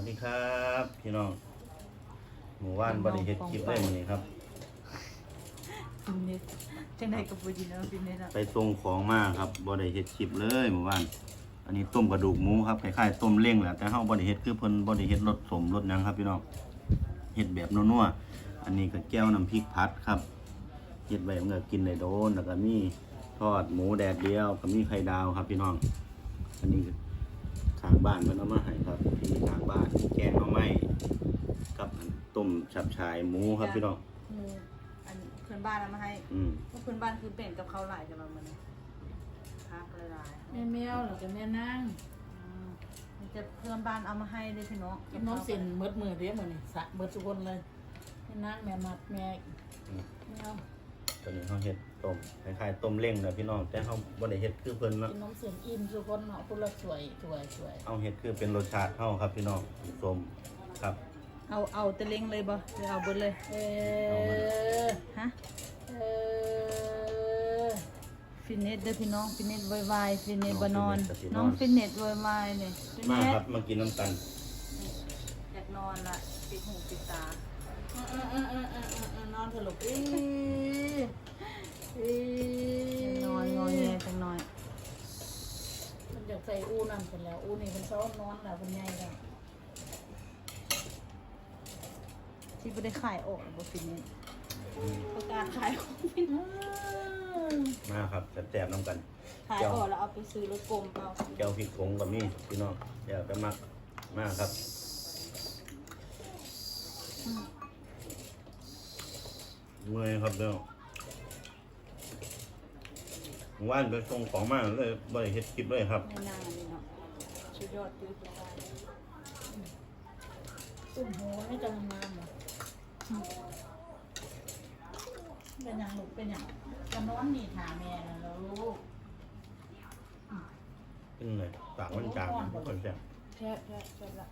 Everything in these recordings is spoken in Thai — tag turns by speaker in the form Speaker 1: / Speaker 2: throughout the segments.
Speaker 1: วัสดีครับ พี่น้องหมู่บ้านบริเฮ็ดคลิปได้มื้อนี้ครับ
Speaker 2: ฟินเนสจังไดกับบ่ดีเนาะฟินเนสอะ
Speaker 1: ไปส่งของมาครับบ่ได้เฮ็ดคลิปเลยหมู่บ้าน อันนี้ต้มกระดูกหมูครับคล้ายๆต้มเล้งแหละแต่เฮาบ่ได้เฮ็ดคือเพิ่นบ่ได้เฮ็ดรสสมรสหยังครับ พี่น้องเฮ็ดแบบนัวๆอันนี้ก็แก้วน้ำพริกผัดครับเฮ็ดไว้มันก็กินได้โดนแล้วก็มีทอดหมูแดดเดียวก็มีไข่ดาวครับพี่น้อง อันนี้ก็ ทางบ้านเพิ่นเอามาให้ครับที่ทางบ้านแกงหน่อไม้กับต้มฉับชายหมูครับพี่น้อง
Speaker 2: หมูอันเพื่อนบ้านเอามาให้
Speaker 1: อืม
Speaker 2: เพราะเพื่อนบ้านคือเป็นกับเขาวหลายกันมามื้อนี้พักหลาย
Speaker 3: แม่แมวหรือจะแม่นั่ง
Speaker 2: ๆอืมนี่จะเพื่อนบ้านเอามาให้เลยพี่น้อง
Speaker 3: กินน้องเส้นเมืดมือเรียกมือนี่สะเมืดทุกคนเลยแม่นั่งแม่มัดแม่
Speaker 1: อืม
Speaker 3: แมว
Speaker 1: ตอนนี้เขาเฮ็ด ต้มคล้ายๆต้มเล้งนะพี่น้อง แต่เขาบ่ได้เฮ็ดคือเพิ่นเนาะ
Speaker 3: กินน้องเส้นอิ่มทุกคนเนาะคนละสวยสวยสวย
Speaker 1: เอาเฮ็ดคือเป็นรสชาติเฮาครับพี่น้องส้มครับ
Speaker 2: เอาเอาแตะเล็งเลยบ่หรือเอาเบิดเลย
Speaker 3: เออ
Speaker 2: ฮะ
Speaker 3: เออ
Speaker 2: ฟินเนสเด้อพี่น้องฟินเนสไวๆฟินเนสบ่นอนน้องฟินเนสไวๆเนี่ยฟินเน
Speaker 1: มา
Speaker 2: ส
Speaker 1: ครับมากินน้ำกัน
Speaker 2: อยากนอนละปิดหูปิดตา
Speaker 3: เออเออเออเออเออเออนอนเถอะลูกอีอี
Speaker 2: นอนงอแงจังหน่อย
Speaker 3: มันอยากใส่อูนั่นเป็นแล้ว อูนี่เป็นซ้อนนอนแล้วเป็นใหญ่แล้ว
Speaker 2: ที่ไม่ได้ขายออกบ่ฟินเนสประกาศขายของฟิน
Speaker 3: อืม
Speaker 1: มาครับแซ่บๆน้ำกัน
Speaker 2: ขายออกแล้วเอาไปซื้อรถกลมเอา
Speaker 1: แก้วพริกผงกับมีพี่น้องเดี๋ยวไปมักมาครับเมื่อยครับเดี๋ ยวว่านไปส่งของมาเลยบ่ได้เฮ็ดคลิปเลยครับ
Speaker 2: ในนางอันนี้เนาะชุดยอดตื้อตัว
Speaker 3: ตุ้มหัวไม่จะงามเหรอเป็นอย่างลูกเป็นอย่างจะนอนนี่ถาแม่น่ะแล้วลูก
Speaker 1: ขึ้นเลยตากมันจางทุกคนแซ่บ
Speaker 2: แช่แช่แช่ละ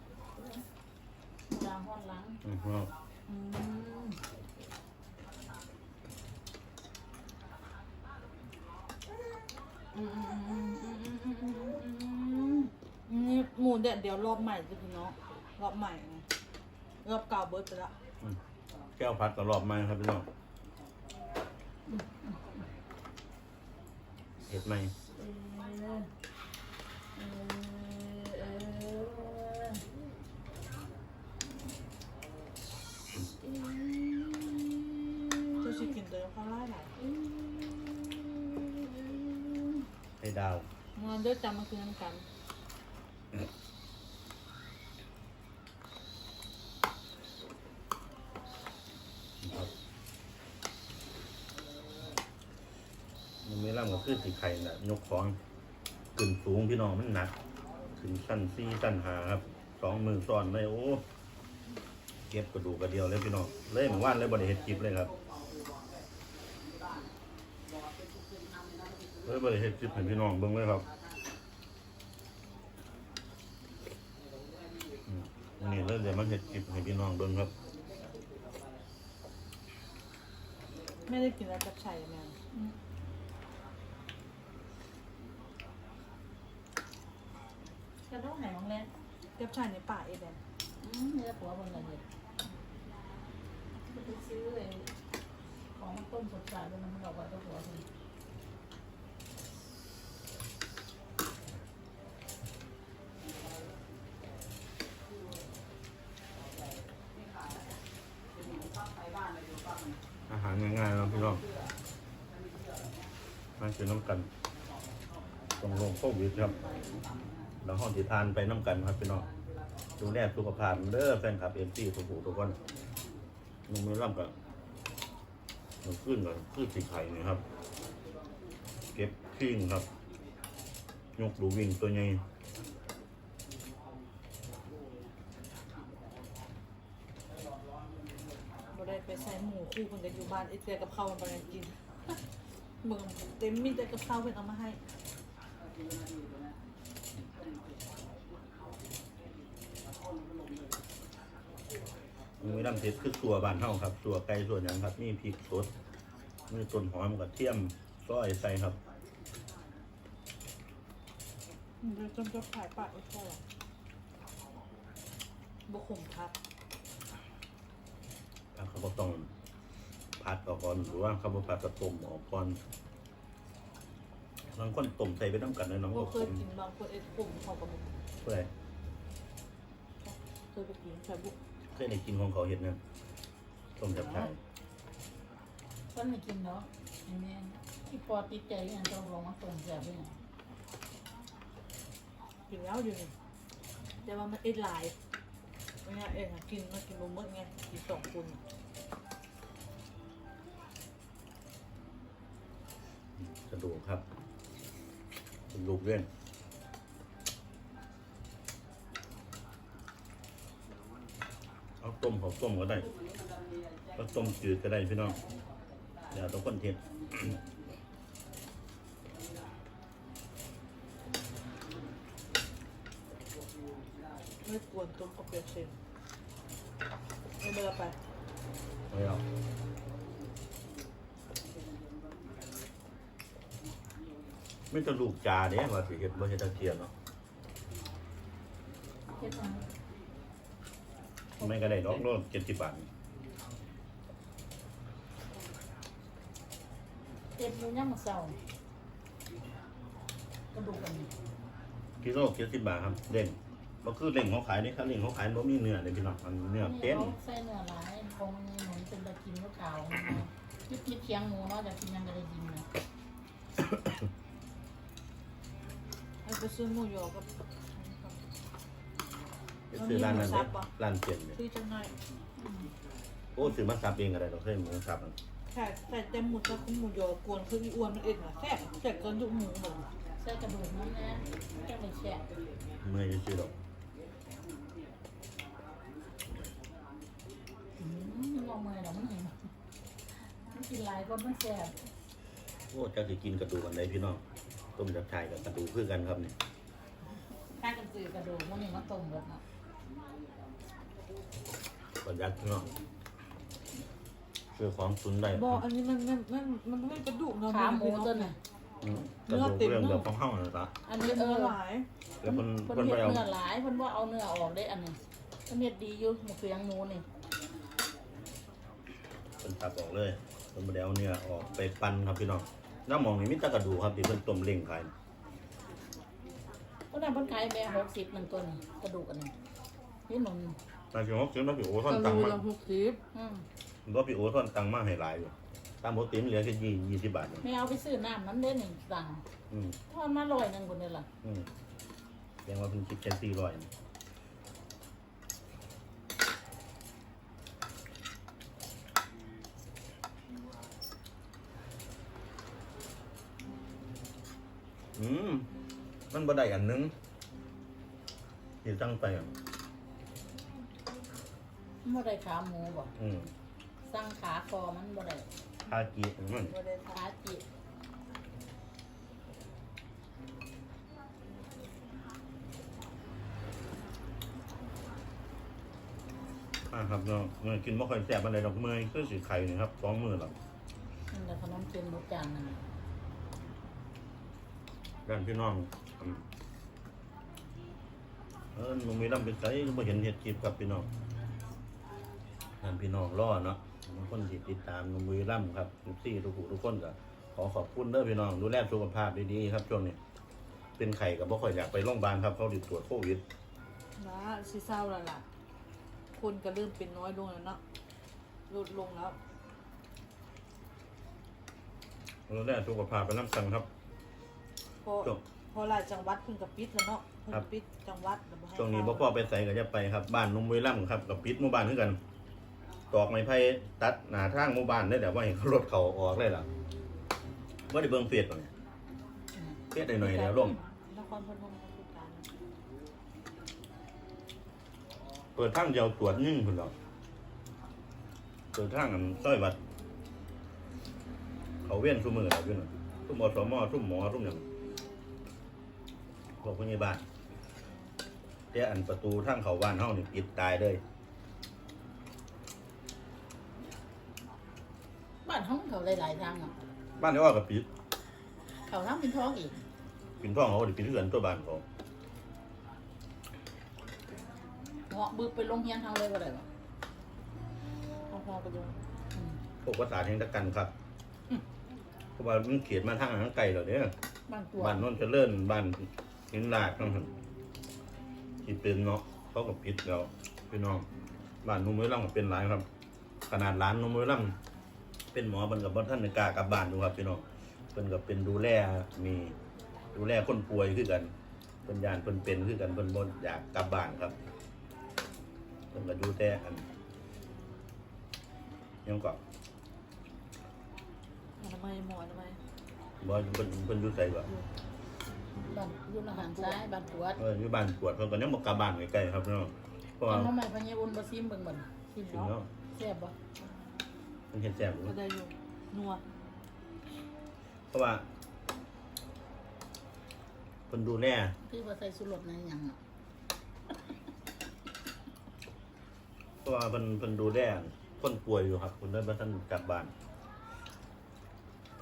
Speaker 3: ดาวห้อนหลัง
Speaker 1: อือฮึ
Speaker 3: อืมอืมอืมอืมอืมอืมอืมอืมอืม
Speaker 2: นี่หมูเด็ดเดี๋ยวรอบใหม่สิพี่น้องรอบใหม่ไงรอบเก่าเบิร์ดไปละ
Speaker 1: แก้วพัดกับรอบไม้ครับพี่น้องเห็ดไหม
Speaker 3: เออเออเออ
Speaker 2: จะชิกินตัวข้าวไล่ไหน
Speaker 1: ไข่ ดาว
Speaker 2: เงินเดือดจำมาคืนน้ำกัน
Speaker 1: ครับมันไม่ร่ำก็คือสีไข่น่ะยกของขึ้นสูงพี่น้องมันหนักถึงสั้นซี่สั้นหาครับสองมือซ้อนเลยโอ้ เก็บกระดูกกระเดียวเลยพี่น้องเลยเหมือนว่านเลยบริเฮ็ดคลิปเลยครับ เลยบริเฮ็ดคลิปให้พี่น้องเบิ่งเลยครับอืมนี่เลยเดี๋ยวมาเฮ็ดคลิปให้พี่น้องเบิ่งครับ
Speaker 2: ไม่ได้กินแล้วจับชัยแม่
Speaker 3: กระโดดไหนมองเล่น
Speaker 2: จับชัยในป่าเอเดน
Speaker 3: อืมเนื้อหัวบนละเอียดไปซื้อไอ้ของต้มสดใสบนนั้นมันออกมาตัวหัวเลย
Speaker 1: อาหารง่ายๆนะพี่น้อง มากินน้ำกันตรงลงโควิดครับแล้วห้องที่ทานไปน้ำกันครับพี่น้องดูแลสุขภาพเด้อแฟนคลับเอ็มซีทุกผู้ทุกคนนุ่มมือร่ำกับมันขึ้นกับขึ้นสีไข่นี่ครับ เก็บขิ้งครับ ยกดูวิ่งตัวใหญ่
Speaker 2: บ่ได้ไปใส่หมูคู่คนกันอยู่บ้านไอเตียกับข้าวมันไปกิน เมืองเต็มมีแต่กับข้าวเป็นเอามาให้
Speaker 1: มือร่ำเสร็จคือตัวบานเท่าครับตัวไก่ส่วนอย่างครับนี่พริกสดมีต้นหอมกับเทียมซอยใส่ครับ
Speaker 2: เดี๋ยวจนจะขายปากไอ้แค่บุขมครับ
Speaker 1: ถ้าเขาก็ต้อง ผัดออกก่อนหรือว่าเขาบ่ผัดกระต้มออกก่อนบางคนต้มใส่ไปน้ำกันเลยน้อง
Speaker 2: บุ
Speaker 1: ก็
Speaker 2: เค
Speaker 1: ข
Speaker 2: ย
Speaker 1: ม
Speaker 2: กินบางคนเอ็ดขมเขากับบุ
Speaker 1: เพื่ออะไร
Speaker 2: เคยไปกินใส่บุ
Speaker 1: เคยได้กินของเขาเห็นนะต้มจับชาย
Speaker 3: ฉันไม่กินเนาะไอ้แม่ที่ปอติดใจอย่างต้องลองมาต้มแซ่บด้วยนะ
Speaker 2: กินแล้วอยู่นี่แต่ว่ามันเอ็ดหลายไม่ใช่เอ็ดอะกินมากินบะเมื่อไงกินสองคน
Speaker 1: กระดูกครับกระดูกเล่นเอาต้มเขาต้มก็ได้ก็ต้มจืดก็ได้พี่น้องเดี๋ยวต้องคนเทศ
Speaker 2: ไม่กวนต้มกับเปรี้ยวเชนไม่เบอร์ไป
Speaker 1: ไม่เอา ไม่จะลูกจาเด้ว่าสิเฮ็ดบ่เฮ็ดตะเกียบเนาะ
Speaker 3: เฮ็ดมา
Speaker 1: ไม่ก็ได้ดอกโลเจ็ดสิบบาท
Speaker 3: เฮ็ดอยู่ย่ำมาเศร้ากระดูกกันนี่
Speaker 1: กิโลเจ็ดสิบบาทครับเด่นก็คือเล่งเขาขายนี่ครับเล่งเขาขายบ่มีเนื้อเลยพี่น้องมันเนื้อเต็ม
Speaker 3: อาใส่เนื้อหลายคงมีหนุนเป็นตะกินก็ขาวยิบยิบเคียงหมูเนาะจะกินยังก็ได้กินนะ
Speaker 2: ไอ้ไปซื้อหมูยอกับ
Speaker 1: ไปซื้อร้านนั้น
Speaker 2: มันมีหมูสั
Speaker 1: เด้
Speaker 2: บปะ
Speaker 1: ร้านเปลี่ยนเนี่ย
Speaker 2: ซื้อจังไง
Speaker 3: อืม
Speaker 1: โอ้ซื้อมาซับเองก็ได้เราเคยหมูซับอะ
Speaker 2: ใช่ใส่เต็มหมูสับกับหมูยอกวนคืออีอ้วนมันเอ็ดอะแซ่บแซ่บเกินทุกหมูเหมือน
Speaker 3: ใส่กระดูกนั่นนะแค่ไม่แช่
Speaker 1: เมื่อยจะซื้อดอก
Speaker 3: อืมงอมือเดี๋ยวมันเห็นมันกินหลายก็มันแซ่บ
Speaker 1: โอ้เจ้าสิกินกระดูกอันใดพี่น้อง ต้มจับชายกับกระดูกคือกันครับนี่
Speaker 3: ถ้ากันซื้อกระดูกมันนี่มาต้มแบบเนาะ
Speaker 1: ก็ยัดพี่น้องซื้อของตุนได้
Speaker 2: บอกอันนี้มันมันมันมันไม่กระดูกเนาะ
Speaker 3: ขาหมูตัวน่ะ
Speaker 1: อืมกระดูกเรื่องเดียวของเฮาน่ะซะ
Speaker 3: อัน
Speaker 2: เนื้
Speaker 3: นี้
Speaker 2: อ
Speaker 3: เออ
Speaker 2: หลาย
Speaker 1: แล้วเพิ่น
Speaker 3: เพิ่น
Speaker 1: เพิ่น
Speaker 3: เฮ็
Speaker 1: ไป
Speaker 3: ด
Speaker 1: เอา
Speaker 3: เนื้อหลายเพิ่นว่าเอาเนื้อออกได้อันนี้เพิ่นเฮ็ดดีอยู่หมูเฟียงหมูนี่
Speaker 1: เพิ่นตัดออกเลยเพิ่นบ่ได้เอาเนื้อออกไปปั่นครับพี่น้อง น้ำหมองนี่มีแต่กระดูกครับที่เพิ่นต้มเล้งขาย
Speaker 3: เพราะนั้นเพิ่นขายแม่60นั่นตัวนี้กระดูกอันนี้นี่หนุน
Speaker 1: นายพี่ฮอกซื้อมาพี่โอท่
Speaker 2: ก
Speaker 1: อน
Speaker 2: ระ
Speaker 1: ตัง
Speaker 2: ดู
Speaker 1: ค์
Speaker 2: ก
Speaker 1: มา
Speaker 2: ละหกสิบ
Speaker 3: อืม
Speaker 1: บ่พี่โอท่อนตังค์มาให้หลายอยู่ตามปกติมันเหลือแค่ยี่ยี่สิบบาทเอง
Speaker 3: ไม่เอาไปซื้อน้ำนั้นเด้นี่สั่ง
Speaker 1: อืม
Speaker 3: ทอดมาร้อยหนึงคนเดียวล่ะ
Speaker 1: อืมแสดงว่าเพิ่นคิดแค่สี่ร้อย อืมมันบ่ได้อันหนึงที่ตั้งไปอะ
Speaker 3: บ่ได้ขาหมูบ่
Speaker 1: อืม
Speaker 3: สั่งขาคอมันบ่ได้
Speaker 1: คากีมัน
Speaker 2: บ่ได้ทา
Speaker 3: ขาจิต
Speaker 1: อ่าครับเนาะเมื่อกินบ่ค่อยแซ่บปานใดดอกเมื่อยคือสิไข่นี่ครับสองมื้อแล้ว
Speaker 3: มันแต่ขนมจีนหมูจานนั่นน่ะ
Speaker 1: ด้านพี่น้องอืมเออหนูมีลำเป็นไสบ่เห็นเฮ็ดคลิปครับพี่น้องด้านพี่น้องรอเนาะบางคนที่ติดตามหนูมีลำครับทุกที่ทุกผู้ทุกคนก็ขอขอบคุณเด้อพี่น้องดูแลสุขภาพดีๆครับช่วงนี้เป็นไข้ก็บ่ค่อยอยากไปโรงพยาบาลครับเขาติดตรวจโควิด
Speaker 2: นะสิเศร้าแล้วล่ะ คนก็เริ่มเป็นน้อยลงแล้วเนาะลดลงแล้ว
Speaker 1: ดูแลสุขภาพไปนำกันครับ
Speaker 2: พอ
Speaker 1: จบ
Speaker 2: พอหลายจังหวัดเพิ่งกับปิดแล้วเนาะเพิ่ง
Speaker 1: ครับ
Speaker 2: ปิดจังหวัดแล้วให้
Speaker 1: ช่วงนี้บ่
Speaker 2: เข้า
Speaker 1: พ่อไปใส่ก็จะไปครับบ้านนุ่มบุรีรัมย์ครับกับปิดหมู่บ้านคือกัน ตอกไม้ไผ่ตัดหน้าทางหมู่บ้านได้แต่ว่าเห็นเขารถเขาออกเลยล่ะบ่ได้เบิ่งเฟซบ่เนี่ย
Speaker 3: อืม
Speaker 1: เฟซได้หน่อยแล้วลง
Speaker 2: นครพนมก็คือการ
Speaker 1: เปิดทางเดียวตรวจยิ่งพุ่นหรอกเปิดทางอันซอยวัด เขาเว้นซุมือแล้วอยู่น่ะซุมอสมอซุมหมอซุมหยัง พวกพยาบาลแต่อันประตูทางเขาบ้านเฮานี่ปิดตายเลย
Speaker 3: บ้านห้องเขาหลายๆทางอะ
Speaker 1: บ้านที่ว่าก็ปิด
Speaker 3: เขาทำเป็นท้องอีก
Speaker 1: ปิดท้องเขาก็ได้ปิดเรือนตัวบ้านเขา
Speaker 3: หมอเหาะบึบไปลงเฮียนทางเลยก็ได้บ่
Speaker 2: เอาพอไปดู
Speaker 3: อืม
Speaker 1: พวกภาษาแห่งตะกันครับเพราะว่ามันเขียนมาทางทางไกลแล้วเนี่ย
Speaker 3: บ้านตัว
Speaker 1: บ้านโนนเจริญบ้าน หินลาดนั่นครับที่เป็นเนาะเขากับพิษแล้วพี่น้องบ้านนุ่มมือล่ำก็เป็นหลายครับ ขนาดร้านนุ่มมือล่ำเป็นหมอเป็นกับบ่ท่านในกล้ากลับบ้านดูครับพี่น้องเป็นกับเป็นดูแลมีดูแลคนป่วยคือกันเป็นยานเป็นเป็นคือกันเป็นบนอยากกลับบ้านครับเป็นก็ดูแต่อันยังก็
Speaker 2: อนามัยหมออนามัย
Speaker 1: บ่เป็นเป็นอยู่ใส่บ่
Speaker 3: บ้านอยู่ทางซ้ายบ้านตรวจ
Speaker 1: เอออยู่บ้านปวดเพิ่นก็ยังบ่กลับบ้านใกล้ๆครับพี่น้องเพราะว่า
Speaker 3: เอามาใหม่พะเยาอุ่นบ่ซิมเบิ่งบ่
Speaker 2: กิน
Speaker 1: ถึง
Speaker 2: แล้
Speaker 1: แล้วว
Speaker 3: แซ่บบ่
Speaker 1: มันเห็นแซ่บอยู่
Speaker 2: ก็ได้อยู่นัว
Speaker 1: เพราะว่าเพิ่นดูแล
Speaker 3: คือบ่ใส่สุรสในหยังอะ
Speaker 1: เพราะว่าเพิ่นเพิ่นดูแลคนป่วยอยู่ครับเพิ่นได้บ่ทันกลับบ้าน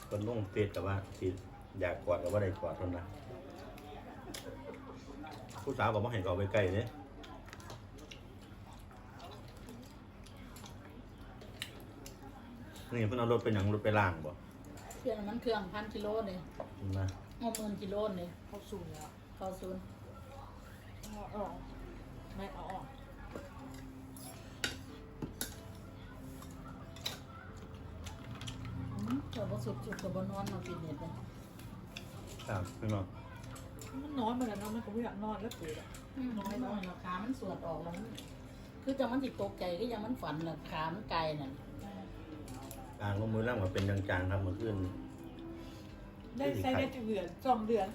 Speaker 1: เพิ่นลงเฟซกับว่าสิอยากกอดก็บ่ได้กอดเท่านั้น ผู้สาวก็บ่ให้เขาไปใกล้เด้นี่เพิ่นเอารถไปหยังรถไปล้างบ่
Speaker 3: เปลี่ยนน้ำมันเครื่องพันกิโลนี่
Speaker 1: เห็นไหม
Speaker 3: เอาหมื่นกิโลนี่
Speaker 2: เข้าสู่แล้ว
Speaker 3: เข้าศูนย์
Speaker 2: เอาออกไม่เอาออก
Speaker 3: อืมเจ้าบ่สุดจุดก็บ่นอนมาฟิตเนสเลย
Speaker 1: ครับพี่น้อง
Speaker 2: มันนอนเหมือนกันเนาะมันก็ไม่อยากนอนแล้วปวดอะ
Speaker 3: น้อยน้อยราคามันสวดออกแล้วคือจังมันติดตกใจก็ยังมันฝันน่ะขามันไกลน่ะ
Speaker 1: กลางลงมือล่างมาเป็นจางๆครับเมื่อคืน
Speaker 2: ได้ใช้ได้เดือนสองเดือน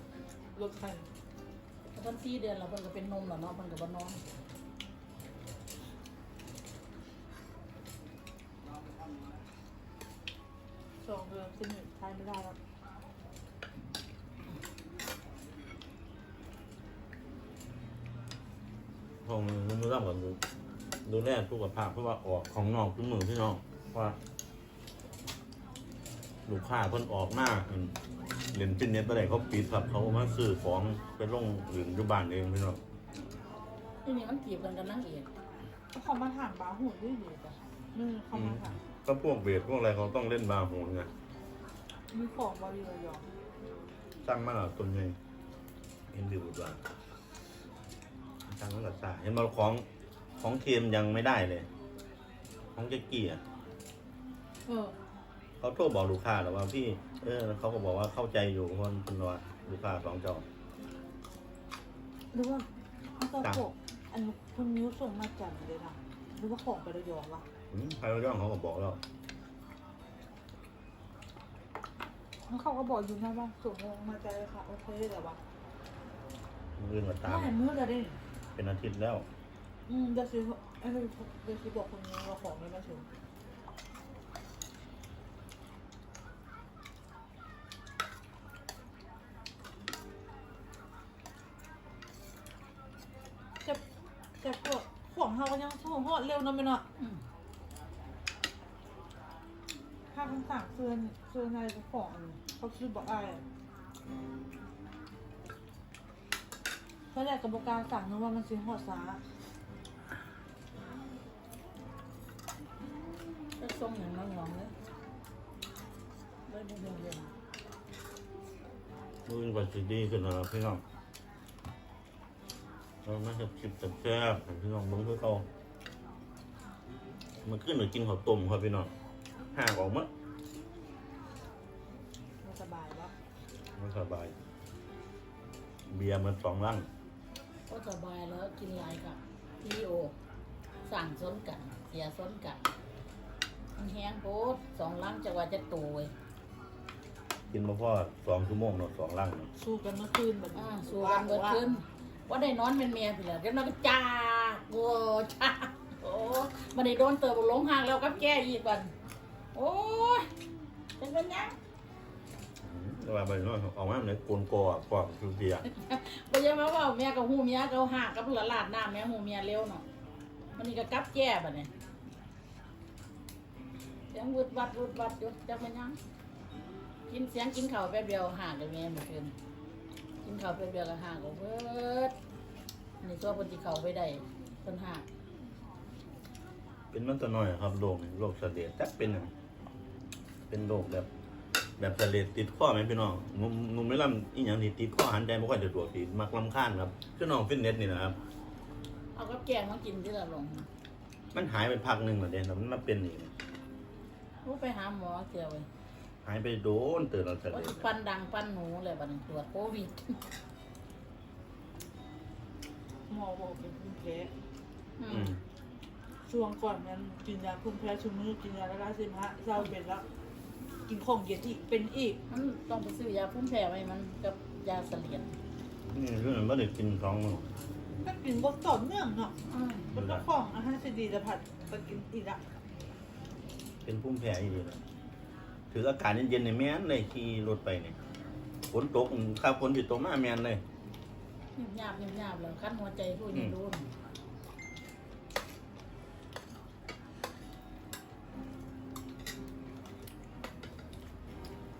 Speaker 2: รถคัน
Speaker 3: แล้วตอน4เดือนแล้วเพิ่นก็เป็นนมแล้วเนาะเพิ่นก็บ่นอน
Speaker 2: สองเดือนสิ้นหนึ่งใช้ไม่ได้แล้ว
Speaker 1: ห้องลงมือล่างกับดูดูแลสุขภาพเพราะว่าออกของนอกทุกมือพี่น้องเพราะว่าลูกค้าเพิ่นออกหน้าเล่นฟิตเนสไปไหนเขาปิดครับเขามาซื้อของไปลงหรืออยู่บ้านเองพี่น้อง
Speaker 3: ที่นี่มันจีบกันกับนางเอก
Speaker 2: เขามาถามบาหุ่นด้วยอยู่จ้ะนี่เขามาถาม
Speaker 1: ก็พวกเบสพวกอะไรเขาต้องเล่นบาร์โหนไง
Speaker 2: มีของบริเวณยอง
Speaker 1: สร้างมาแล้วต้นใหญ่เห็นดีบุตรว่า สร้างมาแล้วตาเห็นบอของของเทียมยังไม่ได้เลย ของเจ๊กี้อะ
Speaker 2: เออ
Speaker 1: เขาโทรบอกลูกค้าแล้วว่าพี่ เออเขาก็บอกว่าเข้าใจอยู่คนเป็นว่าลูกค้าสองเจ้า
Speaker 2: หรือว่าเขาจะบอกอันคุณนิ้วส่งมาจากไหนเลยนะหรือว่าของไประยองวะ
Speaker 1: อืมใครรู้ย่องเขาก็บอกแล้ว
Speaker 2: แล้วเขาก็บอกอยู่นะว่าส่งมาจากเลยค่ะโอเคแต่ว่า
Speaker 1: มือมาตาม
Speaker 2: ไม่มือเลยดิ
Speaker 1: เป็นอาทิตย์แล้ว
Speaker 2: อืมเดี๋ยวซื้อไอ้เดี๋ยวซื้อบอกคนนี้ว่าของไม่มาถึงจะจะพวกของเขาก็ยังส่งหอดเร็วนะไม่เนาะ
Speaker 3: อืม
Speaker 2: ค่าคำสั่งเสื้อเสื้อในของเขาซื้อบอกไอ้เขา อยากกับการสั่งนึกว่ามันซื้อหอดซา
Speaker 3: ก็ส่งอย่างน้องๆเลยได้บ่เรื่องเรื่อง
Speaker 1: มือก็สิดีขึ้นแล้วพี่น้องเราไม่ชอบคลิปแซ่บๆพี่น้องเบิ้งคือเขามันขึ้นหรือกินข้าวต้มครับพี่น้องห่างออกมั้ง
Speaker 2: มันสบายปะ
Speaker 1: มันสบาย เบียร์มันสองลัง
Speaker 3: ก็สบายแล้วกินหลายกับพีโอ สั่งซ้นกัน เสียซ้นกันมันแห้งโพดสองลังจะว่าจะโตเว้ย
Speaker 1: กินมาพ่อสองชั่วโมงเนาะสองลังเนาะ
Speaker 2: สู้กันเมื่อคืนแบบ
Speaker 3: อ่าสู้กันเบิดขึ้นว่าได้นอนเป็นเมียพี่ละเดี๋ยวเราก็จ้าโอ้จ้าโอ้มันได้โดนเติบลงห่างแล้วกับแก้อีกบันโอ้ยเป็นเป็นยัง
Speaker 1: อืม แต่ว่าใบน้อยออกมาในกลนกออะกว่าคือเบียร์
Speaker 3: บ่อยังมาว่าเมียกับหูเมียกับห่างกับหลานหน้าแม่หูเมียเร็วเนาะมันนี่ก็กลับแก้บัดเนี่ยเสียงวุดวัดวุดวัดหยุดจักมันยังกินเสียงกินข้าวแป๊บเดียวห่างกับแม่เมื่อคืนกินข้าวแป๊บเดียวก็ห่างกับเบิดนี่ตัวคนที่เข้าไปได้ไปคนหัก
Speaker 1: เป็นมันตัวน้อยครับโรคนี่โรคเสลดจักเป็นหยังเป็นโรคแบบ แบบเสลดติดข้อไหมพี่น้องงุมงุมไม่ลำอีหยังที่ติดข้อหันใจไม่ค่อยจะตัวตีมักลำค้านครับคือน้องฟิตเนสนี่นะครับ
Speaker 3: เอากับแกงมากินที่ละลง
Speaker 1: มันหายไปพักหนึ่งแล้วเด่นแล้วมันมาเป็นอีก
Speaker 3: รู้ไปหาหมอเกี่ยวเลย
Speaker 1: หายไปโดนเตือนเราเสล
Speaker 3: ว่า
Speaker 1: ด
Speaker 3: สิปันดังปันหนูเลยบัดนี้ตรวจโควิด
Speaker 2: หมอบอกเป็นภูมิแพ้
Speaker 3: อื
Speaker 1: อื
Speaker 3: ม
Speaker 1: ม
Speaker 2: ช่วงก่อนนั้นกินยาภูมิแพ้ชุมือกินยาละลายเสมหะเศร้าเป็นแล้ว กินของเย็นอีกเป็นอีก
Speaker 3: มันต้องไปซื้อยาพุ่มแพ้ไว้มันกับยาเสลียด
Speaker 1: นี่เรื่องมันไม่ได้กินสองมื้อ
Speaker 2: ก็กินบ่ต่อเนื่องเนาะ
Speaker 3: อืม
Speaker 2: มันก็ของอาหารเสดีจะผัดไปกินอีกละ
Speaker 1: เป็นพุ่มแพ้อยู่เลยถืออากาศเย็นๆในแม่นเลยขี่รถไปเนี่ยฝนตกข้าวฝนติดตกมาแม่นเลย
Speaker 3: หยาบๆหยาบๆแล้วคันหัวใจพูดนี่รู้
Speaker 1: น้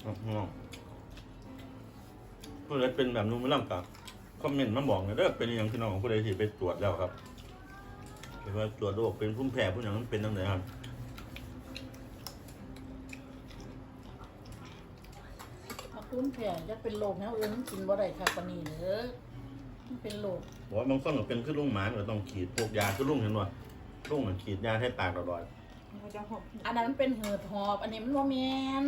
Speaker 1: องผู้ใดเป็นแบบนู้นไม่ร่ำกับคอมเมนต์มาบอกหน่อยเด้อเป็นอหย่างที่น้องของผู้ใดที่ไปตรวจแล้วครับเห็นว่าตรวจโรคเป็นพุ่มแพ้ผู้อย่างนั้นเป็นตั้งไหนครับ
Speaker 3: ถ้าพุ่มแพ้จะเป็นโรคแนวอื่นมันกินบ่ได้ค่ะปานนี้เด้อมันเป็นโรค
Speaker 1: บอกว่าบางคนก็เป็นขึ้นลุงหมานก็ต้องขีดพวกยาขึ้นลุงเห็นว่าลุงมันขีดยาให้ปากตลอด
Speaker 2: มันก็จะหอม
Speaker 3: อันนั้นมันเป็นเหือดหอบ อันนี้มันบ่แม่น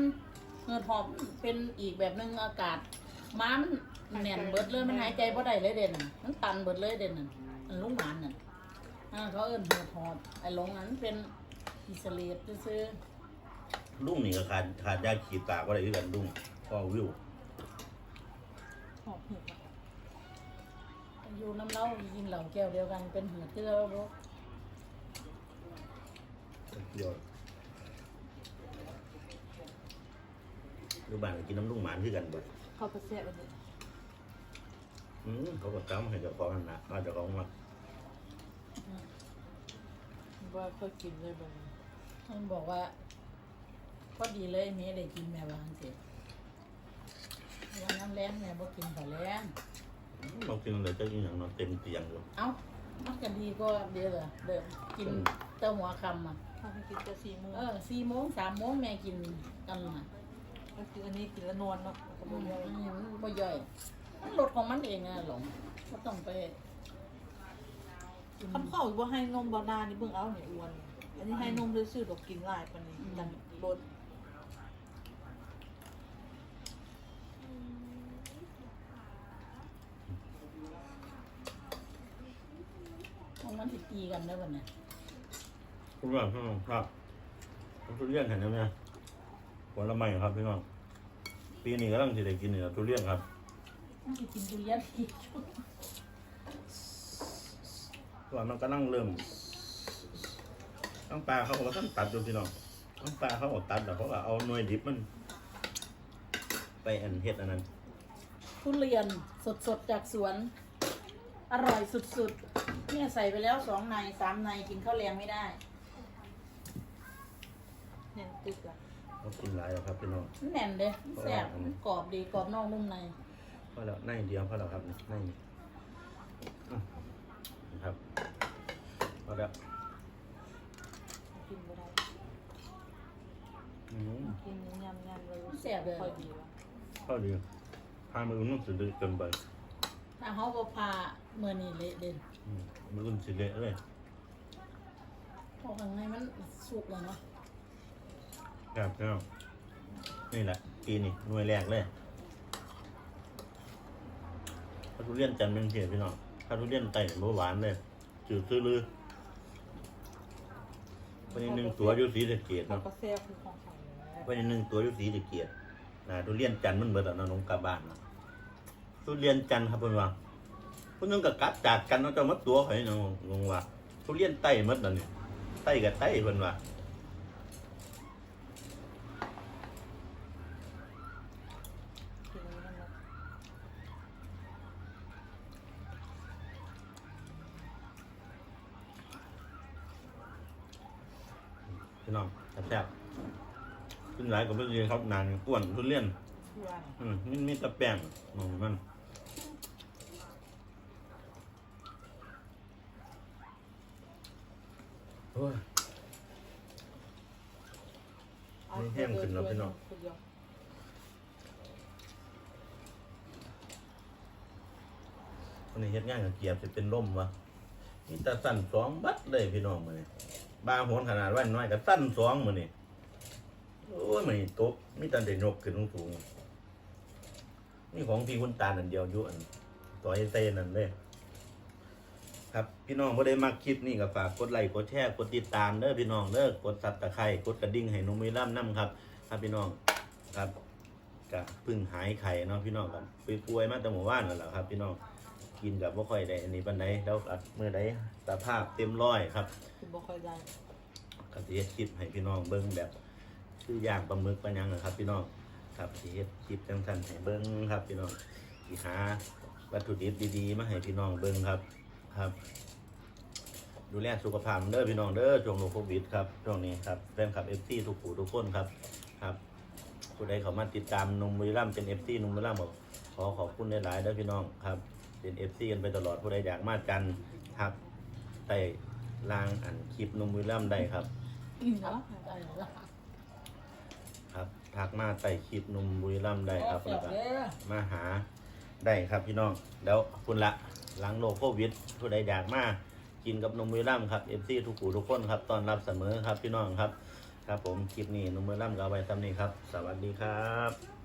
Speaker 3: เหือดหอบเป็นอีกแบบหนึงอากาศม้ามันแน่นเบิดเลยมันหายใจบ่ได้เลยเด่นมันตันเบิดเลยเด่นน่ะอันลุงหมานน่ะอ่าเขาเอิ้นเหือดหอบไอ้ลงนั้นเป็นอิสเลตซื่อ
Speaker 1: ลุงนี่ก็ขาดขาดยาขีดปากก็ได้ด้วยกันลุงก็วิว
Speaker 2: หอมหูอะ
Speaker 3: ๆอยู่น้ำเล่ากินเหล้าแก้วเดียวกันเป็นเหือดคือเราบ่
Speaker 1: เดี๋ยวดู บ้านก็กินน้ำลุงหมานคือกันเบิด
Speaker 2: เข้าไปแซ่บอันนี้
Speaker 1: อืมเขาก็จำให้เจ้าของนั่นนะว่าเจ้าของมา
Speaker 2: ว่าเคยกินเลยแบบนี้
Speaker 3: มันบอกว่าพอดีเลยแม่ได้กินแม่วาจังสิวันน้ำแรงแม่บ่กินข้าวแรง
Speaker 1: บางทีเลยจะกินอย่างนอนเต็มเตียงอยู่
Speaker 3: เอ้ามันก็ดีก็เดียวเลยเดิมกินเต้าหัวคำอะ
Speaker 2: ถ้าไม่กินจะสี่โมง
Speaker 3: เออสี่โมงสามโมงแม่กินกันน่ะ
Speaker 2: ก็คืออันนี้กินแล้วนอนเนาะก็
Speaker 3: อื
Speaker 2: บ่
Speaker 3: ม
Speaker 2: ย่อย
Speaker 3: อันนี้มันบ่ย่อย มันลดของมันเองอะหลงก็ต้องไปกิน
Speaker 2: คำเข้าว่าให้นมบานานี่เบิ่งเอาเนี่ยอ้วน อันนี้ให้นมซื่อๆดอกกินหลายปานนี้กันลด
Speaker 3: ของมันสิตีกันได้วันเนี้ย
Speaker 1: คุณว่าพี่น้องครับผมทุเรียนเห็นไหมเนี่ยผลไม้ครับพี่น้อง ปีนี้กำลังจะได้กินเนี่ยทุเรียนครับ
Speaker 3: มันสิกินทุเรียนอีก
Speaker 1: ว่ามันกำลังเริ่มต้องปลาเขาก็ต้องตัดดูพี่น้องต้องปลาเขาก็ตัดแต่เขาก็เอาหน่วยดิบมัน ไปอันเฮ็ดอันนั้น
Speaker 3: ทุเรียนสดๆจากสวน อร่อยสุดๆเนี่ยใส่ไปแล้วสองในสามในกินข้าวแรงไม่ได้
Speaker 2: เน้นตึกอะ
Speaker 1: เขากินหลายแล้วครับพี่น้อง
Speaker 3: มันแน่นเลยแซ่บมันกรอบดีกรอบนอกนุ่มใน
Speaker 1: พอแล้วในเดียวพอแล้วครับในนี่อืมนะครับพอแล้ว
Speaker 2: กินบ่ได้
Speaker 1: อืม
Speaker 2: กินยำๆเลย
Speaker 3: แซ่บเลย
Speaker 2: ค่อยดีว่ะ
Speaker 1: พอดีพามือนุ่มสุดเลยเกินไป
Speaker 3: ถ้าเขาบ่พาเมื่อนี้เละเด่น
Speaker 1: อืมมือนุ่มสุดเลยเลย
Speaker 3: เพราะข้างในมันสุกแล้วเนาะ
Speaker 1: ครับพี่น้องนี่แหละปีนี้หน่วยแรกเลยถ้าทุเรียนจันทร์เป็นเขียพี่น้องถ้าทุเรียนไต่เมื่อหวานเลยจืดซื่อลือวันนี้หนึ่งตัวอยุสีสะเกียด
Speaker 2: เขา
Speaker 1: เนาะ
Speaker 2: ก็แซ่บคือของเขาแหละ
Speaker 1: วันนี้หนึ่งตัวอยุสีสะเกียดนะทุเรียนจันทร์มันเบิดแล้วนะน้องกลับบ้านเนาะทุเรียนจันทร์ครับเพื่อนว่าเพื่อนนึงกับกัดจากกันเนาะเจ้ามัดตัวเขาให้น้องงงว่าทุเรียนไต่มัดแล้วนี่ไต่กับไต่เพื่อนว่า
Speaker 2: กินอันนี้นะ
Speaker 1: พี่น้องแซ่บๆขึ้นหลายกับทุเรียนครับนานอ้วนทุเรียน
Speaker 2: อื
Speaker 1: มมันมีแตะแป้งมองมันโอ้ยนี่แห้งขึ้นแล้วพี่น้องวันนี้เฮ็ดงานกับเกียบจะเป็นล่มวะนี่ตาสั้นสองบัดเลยพี่น้องมื้อนี้ บาโหนขนาดว่าน้อยก็สั้นสองมือนี้โอ้ยมือนี้ตกมีแต่ได้ยกขึ้นสูงนี่ของพี่คุณตาอันเดียวอยู่อันต่อยเซนั่นเลยครับพี่น้องบ่ได้มักคลิปนี้ก็ฝากกดไลค์กดแชร์กดติดตามเด้อพี่น้องเด้อกดซับตะไคร้กดกระดิ่งให้นุ่มมีล่ำนํครับครับพี่น้องครับก็พึ่งหายไข่เนาะพี่น้องกันป่วยมาแต่หมู่บ้านนั่นแหละครับ พี่น้อง กินกับบ่ค่อยได้อันนี้ปานใดแล้วก็มื้อใดสภาพเต็มร้อยครับ
Speaker 2: คือบ่ค่อยได้
Speaker 1: ก็สิเฮ็ดคลิปให้พี่น้องเบิ่งแบบ คือย่างปลาหมึกปลาหยังนะครับ พี่น้องครับสิเฮ็ดคลิปจังซั่นให้เบิ่งครับ พี่น้องสิหาวัตถุดิบดีๆมาให้พี่น้องเบิ่งครับครับ ดูแลสุขภาพเด้อพี่น้องเด้อช่วงโควิดครับช่วงนี้ครับแฟนคลับ FC ทุกผู้ทุกคนครับครับผู้ใดเข้ามาติดตามหนุ่มบุรีรัมย์เป็น FC หนุ่มบุรีรัมย์บอกขอขอบคุณหลายๆเด้อพี่น้องครับ เป็นเอฟซีกันไปตลอดผู้ใดอยากมากันทักใต้ล่างอันคลิปนมวิลลัมได้ครับ
Speaker 3: อืมเนาะได้แล้ว
Speaker 1: ครับทักมาใต้คลิปนมบุรีรัมได้ครับ
Speaker 3: แซ่
Speaker 1: แล้ว
Speaker 3: บ
Speaker 1: ก็
Speaker 3: เด้อ
Speaker 1: มาหาได้ครับพี่น้องแล้วคุณละหลังโลโควิดผู้ใดอยากมากินกับนมบุรีรัมครับเอฟซีทุกผู้ทุกคนครับตอนรับเสมอครับพี่น้องครับ ครับผมคลิปนี้นมบุรีรัมก็เอาไว้ซ้ำนี้ครับ สวัสดีครับ